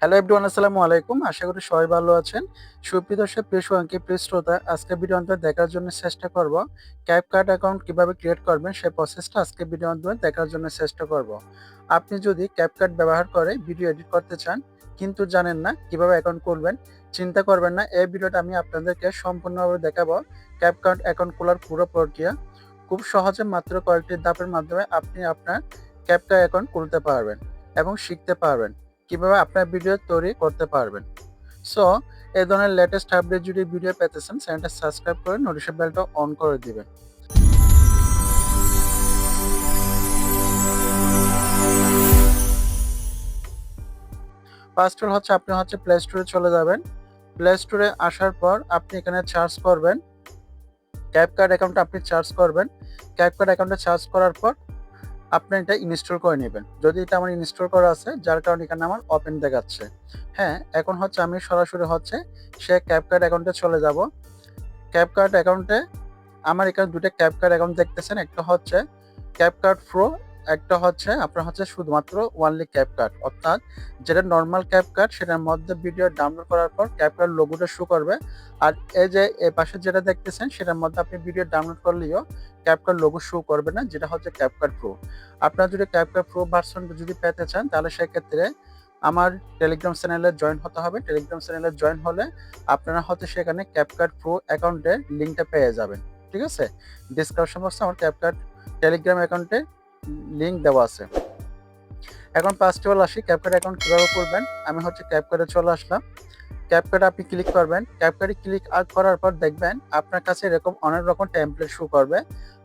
Hello everyone আসসালামু আলাইকুম। আশা করি সবাই ভালো আছেন। সুপ্রিয় দর্শক, প্রিয় সুয়াঙ্কি প্রিয় শ্রোতা, আজকে ভিডিও অন্তর দেখার জন্য চেষ্টা করব। ক্যাপ কার্ড অ্যাকাউন্ট কীভাবে ক্রিয়েট করবেন, সেই প্রসেসটা আজকে ভিডিও অন্তর দেখার জন্য চেষ্টা করব। আপনি যদি ক্যাপ কার্ড ব্যবহার করে ভিডিও এডিট করতে চান, কিন্তু জানেন না কীভাবে অ্যাকাউন্ট করবেন চিন্তা করবেন না। এই ভিডিওটা আমি আপনাদেরকে সম্পূর্ণভাবে দেখাবো। ক্যাপ কার্ড অ্যাকাউন্ট খোলার পুরো প্রক্রিয়া। খুব সহজে মাত্র কয়েকটি ধাপের মাধ্যমে আপনি আপনার ক্যাপ কার্ড অ্যাকাউন্ট খুলতে পারবেন এবং শিখতে পারবেন। কীভাবে আপনার ভিডিও তৈরি করতে পারবেন। সো এই ধরনের লেটেস্ট আপডেট যদি ভিডিও পেতেছেন চ্যানেলটা সাবস্ক্রাইব করে নোটিফিকেশন বেলটা অন করে দিবেন। ফার্স্ট হচ্ছে আপনি হচ্ছে প্লে স্টোরে চলে যাবেন। প্লে স্টোরে আসার পর আপনি এখানে চার্জ করবেন। ক্যাপ কার্ড অ্যাকাউন্টে আপনি চার্জ করবেন। ক্যাপ কার্ড অ্যাকাউন্টে চার্জ করার পর আপনি এটা ইনস্টল করে নেবেন। যদি এটা আমার ইনস্টল করা আছে, যার কারণে এখানে আমার ওপেন দেখাচ্ছে। হ্যাঁ এখন হচ্ছে আমি সরাসরি হচ্ছে সে ক্যাপকার্ড অ্যাকাউন্টে চলে যাব। ক্যাপকার্ড অ্যাকাউন্টে আমার এখানে দুটো ক্যাপকার্ড অ্যাকাউন্ট দেখতেছেন। একটা হচ্ছে ক্যাপকার্ড প্রো একটা হচ্ছে, আপনার হচ্ছে শুধুমাত্র ওয়ানলি ক্যাপকার্ড অর্থাৎ যেটা নর্মাল ক্যাপকার্ড সেটার মধ্যে ভিডিও ডাউনলোড করার পর ক্যাপকার্ড লোগোটা শো করবে। আর এই যে এ পাশে যেটা দেখতেছেন, সেটার মধ্যে আপনি ভিডিও ডাউনলোড করলেও ক্যাপ কার্ড লোগো শো করবে না, যেটা হচ্ছে ক্যাপ কার্ড প্রো আপনারা যদি ক্যাপ কার্ড প্রো ভার্সন যদি পেতে চান, তাহলে সেক্ষেত্রে আমার টেলিগ্রাম চ্যানেলে জয়েন হতে হবে। টেলিগ্রাম চ্যানেলে জয়েন হলে আপনারা হয়তো সেখানে ক্যাপকার্ড প্রো অ্যাকাউন্টের লিঙ্কটা পেয়ে যাবেন। ঠিক আছে? ডিসক্রিপশন বক্সে আমার ক্যাপকার্ড টেলিগ্রাম অ্যাকাউন্টে লিঙ্ক দেওয়া আছে। এখন ফার্স্ট আসি ক্যাপকার্ড অ্যাকাউন্ট কীভাবে করবেন? আমি হচ্ছে ক্যাপকার্ডে চলে আসলাম। ক্যাপকার্ডে আপনি ক্লিক করবেন। ক্যাপকার্ডে ক্লিক করার পর দেখবেন আপনার কাছে এরকম অনেক রকম টেমপ্লেট শো করবে।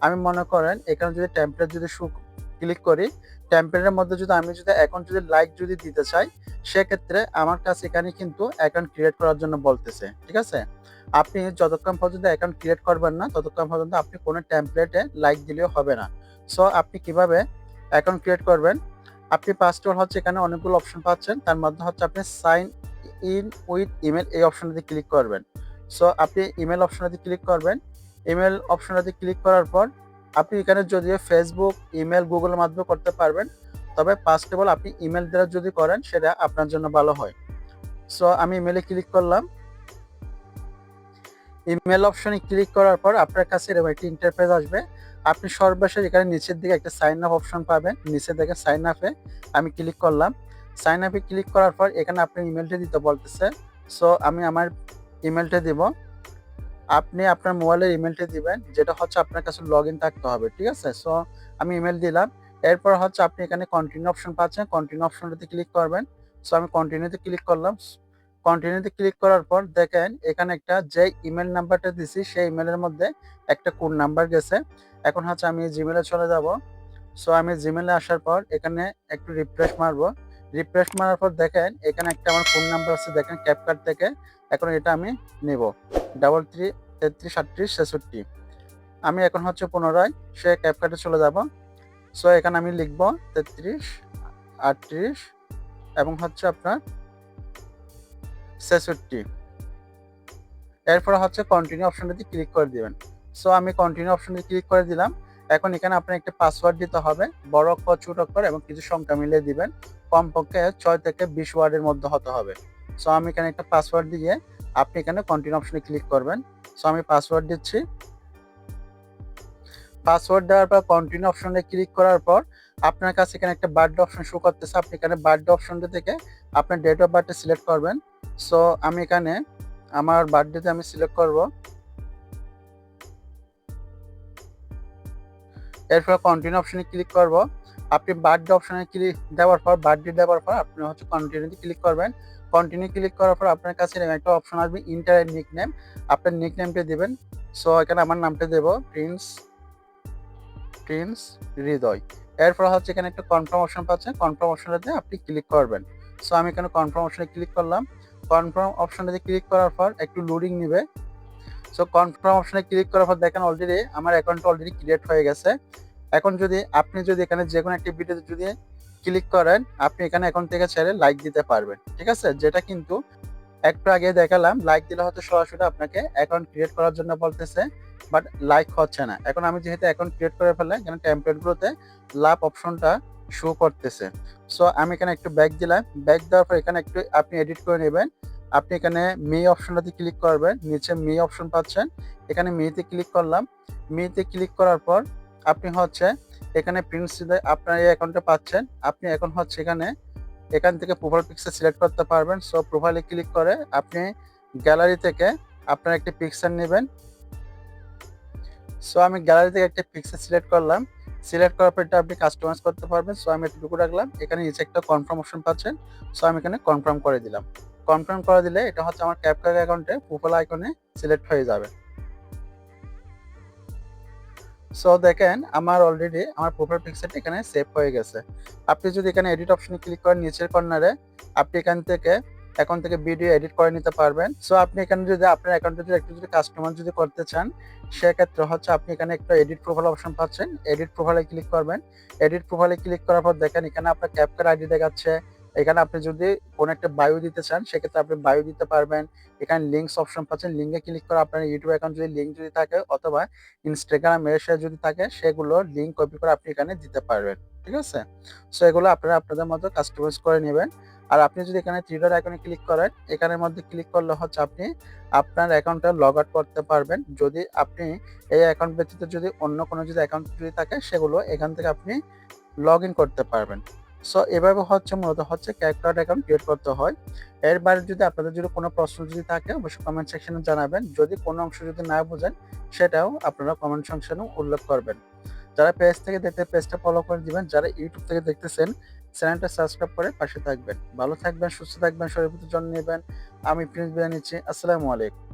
আমি মনে করেন এখানে যদি টেমপ্লেট যদি শু ক্লিক করি টেমপ্লেটের মধ্যে যদি আমি যদি অ্যাকাউন্ট যদি লাইক যদি দিতে চাই, সেক্ষেত্রে আমার কাছে এখানে কিন্তু অ্যাকাউন্ট ক্রিয়েট করার জন্য বলতেছে, ঠিক আছে? আপনি যতক্ষণ পর্যন্ত অ্যাকাউন্ট ক্রিয়েট করবেন না, ততক্ষণ পর্যন্ত আপনি কোনো টেমপ্লেটে লাইক দিলেও হবে না। সো আপনি কীভাবে অ্যাকাউন্ট ক্রিয়েট করবেন? আপনি পাসওয়ার্ড হচ্ছে এখানে অনেকগুলো অপশন পাচ্ছেন। তার মধ্যে হচ্ছে আপনি সাইন ইন উইথ ইমেল এই অপশনটাতে ক্লিক করবেন। সো আপনি ইমেল অপশনটাতে ক্লিক করবেন। ইমেল অপশনটাতে ক্লিক করার পর আপনি এখানে যদিও ফেসবুক ইমেল গুগলের মাধ্যমে করতে পারবেন, তবে ফার্স্ট অল আপনি ইমেল দ্বারা যদি করেন, সেটা আপনার জন্য ভালো হয়। সো আমি ইমেলে ক্লিক করলাম। ইমেল অপশনে ক্লিক করার পর আপনার কাছে এরকম একটি ইন্টারফেস আসবে। আপনি সর্বশেষ এখানে নিচের দিকে একটা সাইন আপ অপশন পাবেন। নিচের দিকে সাইন আপে আমি ক্লিক করলাম। সাইন আপে ক্লিক করার পর এখানে আপনি ইমেলটা দিতে বলতেছে। সো আমি আমার ইমেলটা দিব। আপনি আপনার মোবাইলের ইমেলটা দিবেন, যেটা হচ্ছে আপনার কাছে লগ ইন থাকতে হবে, ঠিক আছে? সো আমি ইমেল দিলাম। এরপর হচ্ছে আপনি এখানে কন্টিনিউ অপশন পাচ্ছেন। কন্টিনিউ অপশনটাতে ক্লিক করবেন। সো আমি কন্টিনিউতে ক্লিক করলাম। কন্টিনিউতে ক্লিক করার পর দেখেন এখানে একটা যে ইমেল নাম্বারটা দিছি, সেই ইমেলের মধ্যে একটা কোড নাম্বার গেছে। এখন হচ্ছে আমি জিমেলে চলে যাব। সো আমি জিমেলে আসার পর এখানে একটু রিফ্রেশ মারবো। রিফ্রেশ মারার পর দেখেন এখানে একটা আমার ফোন নাম্বার আছে, দেখেন ক্যাপকার্ড থেকে। এখন এটা আমি নেব। ডাবল থ্রি তেত্রিশ, আটত্রিশ, ছেষট্টি। আমি এখন হচ্ছে পুনরায় সে ক্যাপকার্ডে চলে যাব। সো এখানে আমি লিখব তেত্রিশ, আটত্রিশ এবং হচ্ছে আপনার ছেষট্টি। এরপর হচ্ছে কন্টিনিউ অপশনটাতে ক্লিক করে দিবেন। সো আমি কন্টিনিউ অপশনে ক্লিক করে দিলাম। এখন এখানে আপনার একটা পাসওয়ার্ড দিতে হবে। বড় অক্ষর ছোট অক্ষর এবং কিছু সংখ্যা মিলিয়ে দিবেন। কমপক্ষে ছয় থেকে বিশ ওয়ার্ডের মধ্যে হতে হবে। সো আমি এখানে একটা পাসওয়ার্ড দিয়ে আপনি এখানে কন্টিনিউ অপশনে ক্লিক করবেন। সো আমি পাসওয়ার্ড দিচ্ছি। পাসওয়ার্ড দেওয়ার পর কন্টিনিউ অপশনে ক্লিক করার পর আপনার কাছে এখানে একটা বার্থডে অপশন শো করতেছে। আপনি এখানে বার্থডে অপশনটা থেকে আপনার ডেট অফ বার্থডে সিলেক্ট করবেন। সো আমি এখানে আমার বার্থডেতে আমি সিলেক্ট করব। এরপর কন্টিনিউ অপশনে ক্লিক করব। আপনি বার্থডে অপশনে ক্লিক দেওয়ার পর বার্থডে দেওয়ার পর আপনি হচ্ছে কন্টিনিউতে ক্লিক করবেন। কন্টিনিউ ক্লিক করার পর আপনার কাছে একটা অপশন আসবে ইন্টার নিক নেম আপনার নিক নেমটা দেবেন। সো এখানে আমার নামটা দেব প্রিন্স প্রিন্স হৃদয়। এরপর হচ্ছে এখানে একটা কনফার্ম অপশন পাচ্ছেন। কনফার্ম অপশনটাতে আপনি ক্লিক করবেন। সো আমি এখানে কনফার্ম অপশনে ক্লিক করলাম কনফার্ম অপশনটাতে ক্লিক করার পর একটু লোডিং নেবে। সো কনফার্ম অপশনে ক্লিক করার পর দেখেন অলরেডি আমার অ্যাকাউন্টটা অলরেডি ক্রিয়েট হয়ে গেছে। এখন যদি আপনি যদি এখানে যে কোনো একটি ভিডিওতে যদি ক্লিক করেন, আপনি এখানে অ্যাকাউন্ট থেকে ছেড়ে লাইক দিতে পারবেন। ঠিক আছে? যেটা কিন্তু একটু আগে দেখালাম লাইক দিলে হয়তো সরাসরি আপনাকে অ্যাকাউন্ট ক্রিয়েট করার জন্য বলতেছে বাট লাইক হচ্ছে না। এখন আমি যেহেতু অ্যাকাউন্ট ক্রিয়েট করে ফেললাম, এখানে টেমপ্লেটগুলোতে লাভ অপশনটা শো করতেছে। সো আমি এখানে একটু ব্যাক দিলাম। ব্যাক দেওয়ার পর এখানে একটু আপনি এডিট করে নেবেন। আপনি এখানে মি অপশনটাতে ক্লিক করবেন। নিচে মি অপশন পাচ্ছেন। এখানে মিতে ক্লিক করলাম। মিতে ক্লিক করার পর আপনি হচ্ছে এখানে প্রিন্ট আপনার এই অ্যাকাউন্টে পাচ্ছেন। আপনি এখন হচ্ছে এখানে এখান থেকে প্রোফাইল পিকচার সিলেক্ট করতে পারবেন। সো প্রোফাইলে ক্লিক করে আপনি গ্যালারি থেকে আপনার একটি পিকচার নেবেন। সো আমি গ্যালারি থেকে একটা পিকচার সিলেক্ট করলাম। সিলেক্ট করার পর আপনি কাস্টমাইজ করতে পারবেন। সো আমি এটুকু রাখলাম। এখানে নিচে একটা কনফার্ম অপশন পাচ্ছেন। সো আমি এখানে কনফার্ম করে দিলাম। কনফার্ম করে দিলে এটা হচ্ছে আমার ক্যাপকার অ্যাকাউন্টে প্রোফাইল আইকনে সিলেক্ট হয়ে যাবে। সো দেখেন, আমার অলরেডি আমার প্রোফাইল পিকচারটা এখানে সেভ হয়ে গেছে। আপনি যদি এখানে এডিট অপশনে ক্লিক করেন নিচের কর্নারে আপনি এখান থেকে অ্যাকাউন্ট থেকে ভিডিও এডিট করে নিতে পারবেন। সো আপনি এখানে যদি আপনার অ্যাকাউন্টে যদি একটু যদি কাস্টমার যদি করতে চান, সেক্ষেত্রে হচ্ছে আপনি এখানে একটা এডিট প্রোফাইল অপশন পাচ্ছেন। এডিট প্রোফাইলে ক্লিক করবেন। এডিট প্রোফাইলে ক্লিক করার পর দেখেন, এখানে আপনার ক্যাপকার আইডি দেখাচ্ছে। এখানে আপনি যদি কোনো একটা বায়ু দিতে চান, সেক্ষেত্রে আপনি বায়ু দিতে পারবেন। এখানে লিঙ্কস অপশন পাচ্ছেন। লিঙ্কে ক্লিক করে আপনার ইউটিউব অ্যাকাউন্ট যদি লিঙ্ক যদি থাকে অথবা ইনস্টাগ্রাম এর যদি থাকে, সেগুলো লিঙ্ক কপি করে আপনি এখানে দিতে পারবেন। ঠিক আছে? সো এগুলো আপনারা আপনাদের মতো কাস্টমাইজ করে নেবেন। আর আপনি যদি এখানে থ্রিডর আইকনে ক্লিক করেন, এখানের মধ্যে ক্লিক করলে হচ্ছে আপনি আপনার অ্যাকাউন্টটা লগ আউট করতে পারবেন। যদি আপনি এই অ্যাকাউন্ট ব্যতীত যদি অন্য কোনো যদি অ্যাকাউন্ট যদি থাকে, সেগুলো এখান থেকে আপনি লগ ইন করতে পারবেন। সো এভাবে হচ্ছে মূলত হচ্ছে ক্যারেক্টার অ্যাকাউন্ট ক্রিয়েট করতে হয়। এর বাইরে যদি আপনাদের যদি কোনো প্রশ্ন যদি থাকে, অবশ্যই কমেন্ট সেকশনে জানাবেন। যদি কোনো অংশ যদি না বোঝেন, সেটাও আপনারা কমেন্ট সেকশনে উল্লেখ করবেন। যারা পেজ থেকে দেখতে পেজটা ফলো করে দিবেন, যারা ইউটিউব থেকে দেখতেছেন চ্যানেলটা সাবস্ক্রাইব করে পাশে থাকবেন। ভালো থাকবেন, সুস্থ থাকবেন শরীর যত্ন নেবেন। আমি প্রিন্স বিরিয়ানি নিচ্ছি। আসসালামু আলাইকুম।